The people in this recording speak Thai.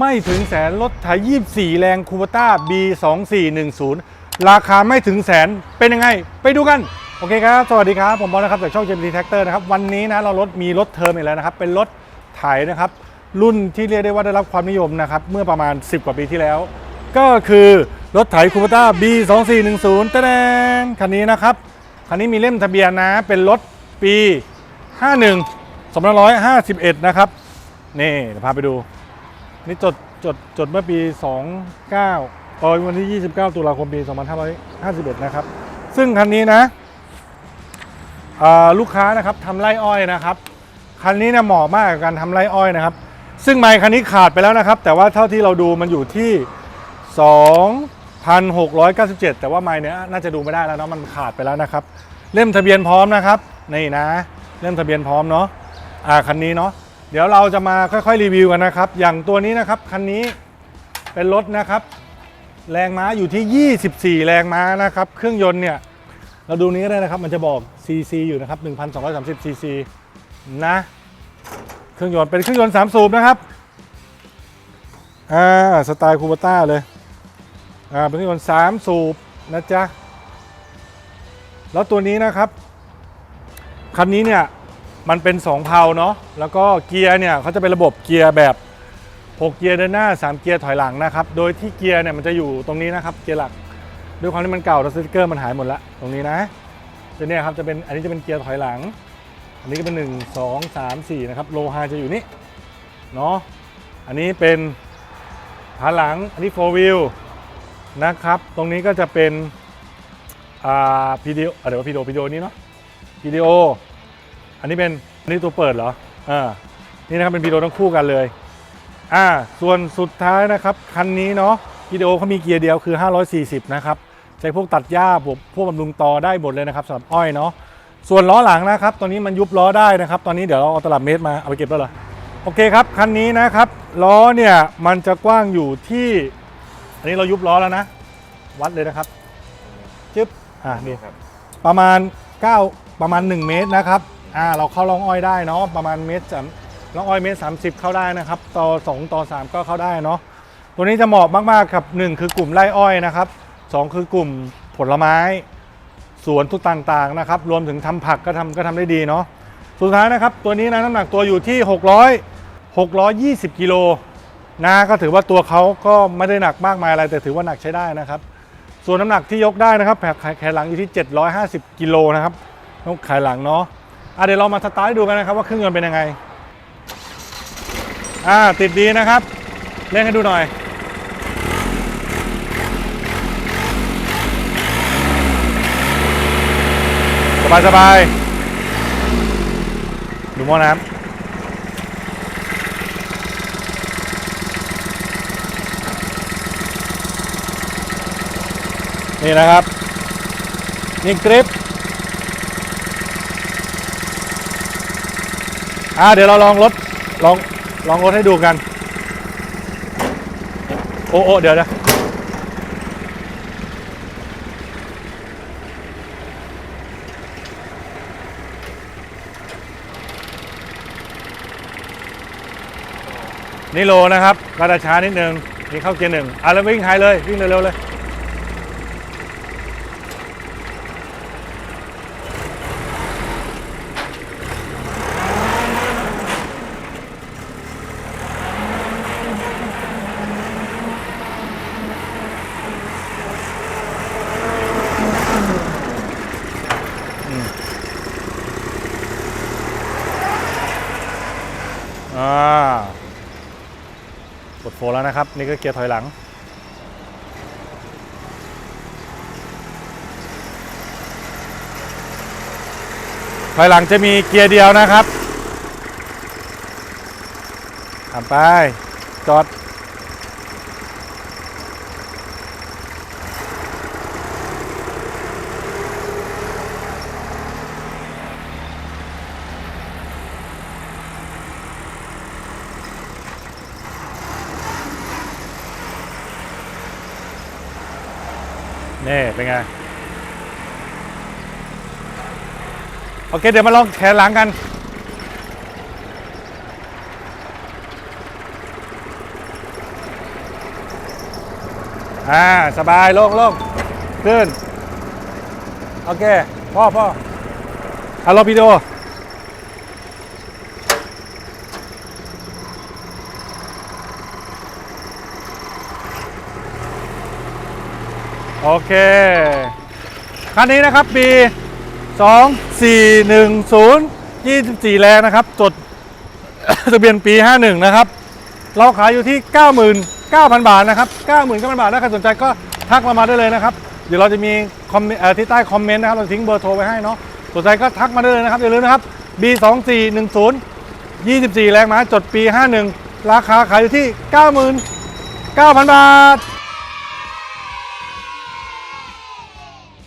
ไม่ถึงแสนรถไถ24 แรงคูปต้า B2410 ราคาไม่ถึงแสนเป็นยังไง ไปดูกัน โอเคครับ สวัสดีครับ ผมบอลนะครับ จากช่อง JMT Tractor นะครับ วันนี้นะเรารถมีรถเทอมอีกแล้วนะครับ เป็นรถไถนะครับ รุ่นที่เรียกได้ว่าได้รับความนิยมนะครับ เมื่อประมาณ 10 กว่าปีที่แล้ว ก็คือรถไถคูปต้า B2410 ตะแดงคันนี้นะครับคันนี้มีเล่มทะเบียนนะ เป็นรถปี 51 2551 นะครับ นี่พาไปดู นี่จดจดจดเมื่อปี 29ตอนวันที่ 29 ตุลาคมปี 2551 นะครับ ซึ่งคันนี้นะลูกค้านะครับทำไร่อ้อยนะครับ คันนี้เนี่ยเหมาะมากกับการทำไร่อ้อยนะครับ ซึ่งไมค์คันนี้ขาดไปแล้วนะครับ แต่ว่าเท่าที่เราดูมันอยู่ที่ 2,697 แต่ว่าไมค์เนี้ยน่าจะดูไม่ได้แล้วเนาะมันขาดไปแล้วนะครับ เล่มทะเบียนพร้อมนะครับนี่นะ เล่มทะเบียนพร้อมเนาะอ่าคันนี้เนาะ เดี๋ยวเราจะมาค่อยๆรีวิวกันนะครับ อย่างตัวนี้นะครับคันนี้เป็นรถนะครับ แรงม้าอยู่ที่ 24 แรงม้านะครับ เครื่องยนต์เนี่ยเราดูนี้ก็ได้นะครับ มันจะบอก CC อยู่นะครับ 1,230 CC นะเครื่องยนต์เป็นเครื่องยนต์3สูบนะครับอ่าสไตล์คูปต้าเลยอ่าเป็นเครื่องยนต์3สูบนะจ๊ะแล้วตัวนี้นะครับคันนี้เนี่ย มันเป็น 2 เพาเนาะแล้วก็เกียร์เนี่ยเขาจะเป็นระบบเกียร์แบบ 6 เกียร์เดินหน้า 3 เกียร์ถอยหลังนะครับ โดยที่เกียร์เนี่ยมันจะอยู่ตรงนี้นะครับเกียร์หลัก ด้วยความที่มันเก่าแล้วสติกเกอร์มันหายหมดละตรงนี้นะตัวเนี้ยครับจะเป็นอันนี้จะเป็นเกียร์ถอยหลัง อันนี้ก็เป็น 1 2 3 4นะครับโลฮาจะอยู่นี่เนาะอันนี้เป็นขาหลังอันนี้4 wheel นะครับ ตรงนี้ก็จะเป็นอ่าพีดีโอเดี๋ยวว่าพีดีโอพีดีโอนี้เนาะพีดีโอ อันนี้เป็นอันนี้ตัวเปิดเหรออ่านี่นะครับเป็นพีดีโอทั้งคู่กันเลยอ่าส่วนสุดท้ายนะครับคันนี้เนาะวิดีโอเขามีเกียร์เดียวคือ 540 นะครับใช้พวกตัดหญ้าพวกพวกบำรุงตอได้หมดเลยนะครับสำหรับอ้อยเนาะส่วนล้อหลังนะครับ ตอนนี้มันยุบล้อได้นะครับ ตอนนี้เดี๋ยวเราเอาตลับเมตรมาเอาไปเก็บแล้วเหรอโอเคครับคันนี้นะครับล้อเนี่ยมันจะกว้างอยู่ที่ อันนี้เรายุบล้อแล้วนะ วัดเลยนะครับจึ๊บอ่านี่ครับประมาณ 9 ประมาณ 1 เมตรนะครับ อ่าเราเข้าร่องอ้อยได้เนาะประมาณเมตรสามร่องอ้อยเมตร30เข้าได้นะครับต่อ2ต่อ3ก็เข้าได้เนาะตัวนี้จะเหมาะมากๆครับ1คือกลุ่มไร่อ้อยนะครับ2คือกลุ่มผลไม้ สวนทุกต่างๆนะครับรวมถึงทำผักก็ทำก็ทำได้ดีเนาะสุดท้ายนะครับตัวนี้นะน้ำหนักตัวอยู่ที่ 600 620กิโลนะก็ถือว่าตัวเขาก็ไม่ได้หนักมากมายอะไร แต่ถือว่าหนักใช้ได้นะครับ ส่วนน้ำหนักที่ยกได้นะครับแผงแขนหลังอยู่ที่ 750 กิโลนะครับต้องขายหลังเนาะ อะเดี๋ยวเรามาสตาร์ทให้ดูกันนะครับว่าเครื่องยนต์เป็นยังไง อ่าติดดีนะครับเล่นให้ดูหน่อย สบายสบายดูหม้อน้ำนี่นะครับ นี่กริป อ่าเดี๋ยวเราลองรถลองลองรถให้ดูกัน โอ้โอเดี๋ยวนะนี่โลนะครับก็จะช้านิดนึงนี่เข้าเกียร์หนึ่งอะแล้ววิ่งไฮเลย วิ่งเร็วๆเลย อ่ากดโฟร์แล้วนะครับ นี่ก็เกียร์ถอยหลัง ถอยหลังจะมีเกียร์เดียวนะครับทำไป จอด นี่เป็นไง โอเค เดี๋ยวมาลองแขนหลังกัน อ่า สบายโล่งโล่งขึ้น โอเค พ่อพ่ออะลองวิดีโอ โอเคคันนี้นะครับปี 2 4 1 0 24 แรงนะครับ จดทะเบียนปี 51 นะครับ เราขายอยู่ที่ 99,000 บาทนะครับ 99,000 บาทถ้าใครสนใจก็ทักมามาได้เลยนะครับ เดี๋ยวเราจะมีคอมเมนต์ที่ใต้คอมเมนต์นะครับ เราทิ้งเบอร์โทรไว้ให้เนาะสนใจก็ทักมาได้เลยนะครับ อย่าลืมนะครับ B 2 4 1 0 24 แรงม้าจดปี 51 ราคาขายอยู่ที่ 99,000 บาท